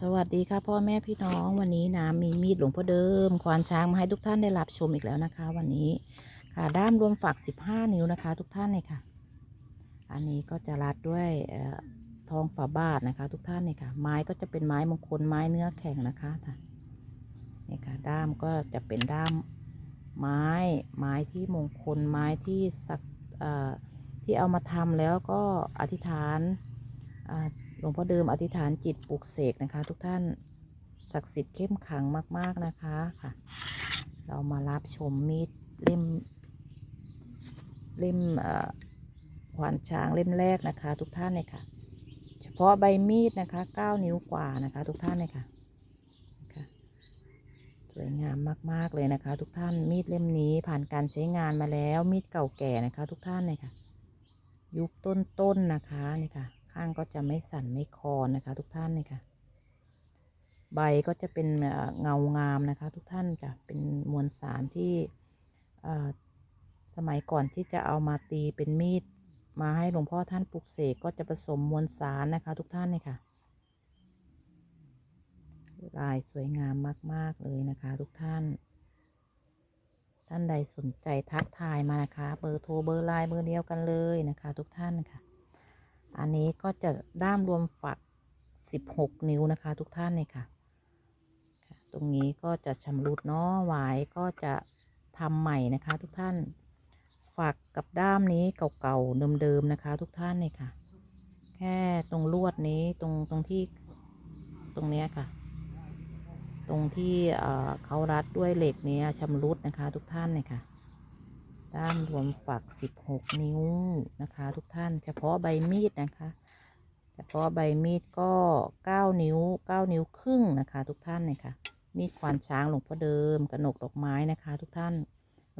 สวัสดีค่ะพ่อแม่พี่น้องวันนี้น้ำมีมีดหลวงพ่อเดิม ควานช้างมาให้ทุกท่านได้รับชมอีกแล้วนะคะ วันนี้ค่ะด้ามรวมฝัก 15 นิ้วนะคะ ทุกท่านเลยค่ะ อันนี้ก็จะรัดด้วยอทองฝาบาทนะคะ ทุกท่านเลยค่ะ ไม้ก็จะเป็นไม้มงคลไม้เนื้อแข็งนะคะค่ะนี่ค่ะด้ามก็จะเป็นด้ามไม้ไม้ที่มงคลไม้ที่สักที่เอามาทำแล้วก็อธิษฐาน หลวงพ่อเดิมอธิษฐานจิตปลุกเสกนะคะ ทุกท่านศักดิ์สิทธิ์เข้มขังมาก ๆนะคะค่ะ เรามารับชมมีดเล่ม เล่มขวานช้างเล่มแรกนะคะ ทุกท่านเลยค่ะ เฉพาะใบมีดนะคะ 9 นิ้วกว่านะคะ ทุกท่านเลยค่ะสวยงามมาก ๆ เลยนะคะ ทุกท่านมีดเล่มนี้ผ่านการใช้งานมาแล้วมีดเก่าแก่นะคะ ทุกท่านเลยค่ะ ยุคต้นๆนะคะนี่ค่ะ ข้างก็จะไม่สั่นไม่คลอนนะคะ ทุกท่านเลยค่ะ ใบก็จะเป็นเงางามนะคะ ทุกท่านค่ะเป็นมวลสารที่สมัยก่อนที่จะเอามาตีเป็นมีดมาให้หลวงพ่อท่านปลุกเสกก็จะผสมมวลสารนะคะ ทุกท่านเลยค่ะ ลายสวยงามมาก ๆ เลยนะคะ ทุกท่าน ท่านใดสนใจทักทายมานะคะ เบอร์โทรเบอร์ไลน์เบอร์เดียวกันเลยนะคะ ทุกท่านค่ะ อันนี้ก็จะด้ามรวมฝัก 16 นิ้วนะคะ ทุกท่านเลยค่ะค่ะ ตรงนี้ก็จะชำรุดเนาะหวายก็จะทำใหม่นะคะ ทุกท่าน ฝักกับด้ามนี้เก่าๆเดิมๆนะคะ ทุกท่านเลยค่ะ แค่ตรงลวดนี้ตรงตรงที่ตรงเนี้ยค่ะ ตรงที่เอ่อเขารัดด้วยเหล็กเนี้ยชำรุดนะคะ ทุกท่านเลยค่ะ ด้ามรวมฝัก 16 นิ้วนะคะ ทุกท่านเฉพาะใบมีดนะคะ เฉพาะใบมีดก็ 9 นิ้ว 9 นิ้วครึ่งนะคะ ทุกท่านเลยค่ะมีดควานช้างหลวงพ่อเดิมกระหนกดอกไม้นะคะ ทุกท่าน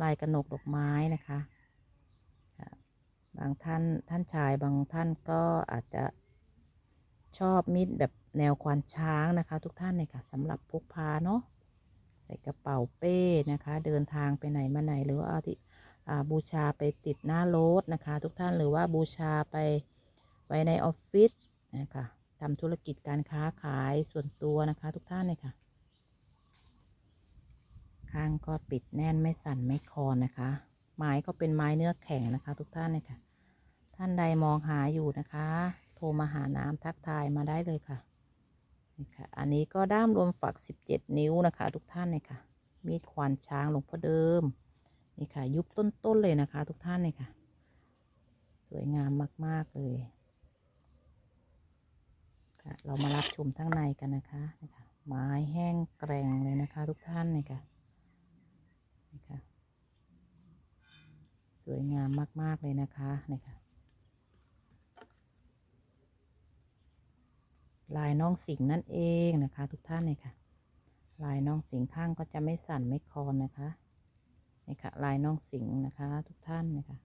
ลายกระหนกดอกไม้นะคะบางท่านท่านชายบางท่านก็อาจจะชอบมีดแบบแนวควานช้างนะคะ ทุกท่านเลยค่ะสำหรับพกพาเนาะใส่กระเป๋าเป้นะคะ เดินทางไปไหนมาไหนหรือว่าเอาที่ บูชาไปติดหน้ารถนะคะ ทุกท่านหรือว่าบูชาไปไว้ในออฟฟิศนะคะทำธุรกิจการค้าขายส่วนตัวนะคะ ทุกท่านเลยค่ะ ข้างก็ปิดแน่นไม่สั่นไม่คลอนนะคะ ไม้ก็เป็นไม้เนื้อแข็งนะคะ ทุกท่านเลยค่ะ ท่านใดมองหาอยู่นะคะ โทรมาหาน้ำทักทายมาได้เลยค่ะนี่ค่ะ อันนี้ก็ด้ามรวมฝัก 17 นิ้วนะคะ ทุกท่านเลยค่ะ มีดควานช้างหลวงพ่อเดิม นี่ค่ะ ยุบต้นๆเลยนะคะ ทุกท่านเลยค่ะ สวยงามมาก ๆ เลยค่ะเรามารับชมทั้งในกันนะคะนี่ค่ะไม้แห้งแกร่งเลยนะคะ ทุกท่านเลยค่ะนี่ค่ะ สวยงามมาก ๆ เลยนะคะนี่ค่ะลายน้องสิงนั่นเองนะคะ ทุกท่านเลยค่ะ ลายน้องสิงข้างก็จะไม่สั่นไม่คลอนนะคะ นี่ค่ะลายน้องสิงห์นะคะ ทุกท่านนะคะ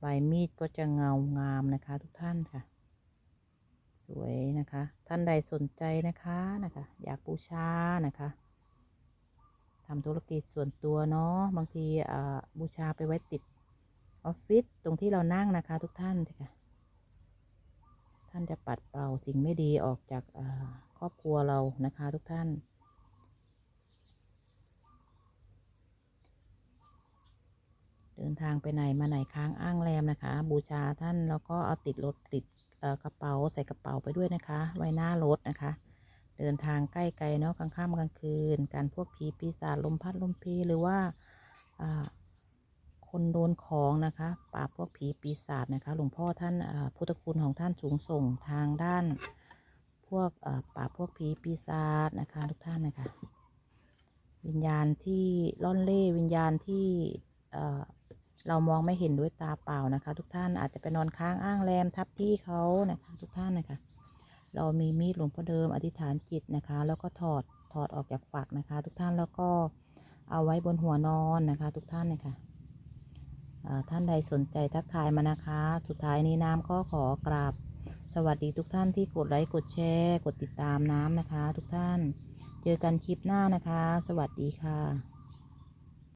ใบมีดก็จะเงางามนะคะ ทุกท่านค่ะ สวยนะคะ ท่านใดสนใจนะคะนะคะ อยากบูชานะคะทำธุรกิจส่วนตัวเนาะบางทีอ่าบูชาไปไว้ติดออฟฟิศตรงที่เรานั่งนะคะ ทุกท่านค่ะ ท่านจะปัดเป่าสิ่งไม่ดีออกจากครอบครัวเรานะคะ ทุกท่าน เดินทางไปไหนมาไหนค้างอ้างแรมนะคะ บูชาท่านแล้วก็เอาติดรถติดกระเป๋าใส่กระเป๋าไปด้วยนะคะ ไว้หน้ารถนะคะ เดินทางใกล้ไกลเนาะกลางค่ำกลางคืน การพวกผีปีศาจลมพัดลมเพหรือว่าคนโดนของนะคะปราบพวกผีปีศาจนะคะ หลวงพ่อท่านพุทธคุณของท่านสูงส่งทางด้าน พวกอ่าปราบพวกผีปีศาจนะคะ ทุกท่านนะคะ วิญญาณที่ล่อนเล่วิญญาณที่ เรามองไม่เห็นด้วยตาเปล่านะคะ ทุกท่านอาจจะไปนอนค้างอ้างแรมทับที่เขานะคะ ทุกท่านนะคะ เรามีมีดหลวงพ่อเดิมอธิษฐานจิตนะคะ แล้วก็ถอดถอดออกจากฝักนะคะ ทุกท่านแล้วก็เอาไว้บนหัวนอนนะคะ ทุกท่านนะคะอ่าท่านใดสนใจทักทายมานะคะ สุดท้ายนี้น้ำก็ขอกราบ สวัสดีทุกท่านที่กดไลค์กดแชร์ กดติดตามน้ำนะคะ ทุกท่าน เจอกันคลิปหน้านะคะ สวัสดีค่ะ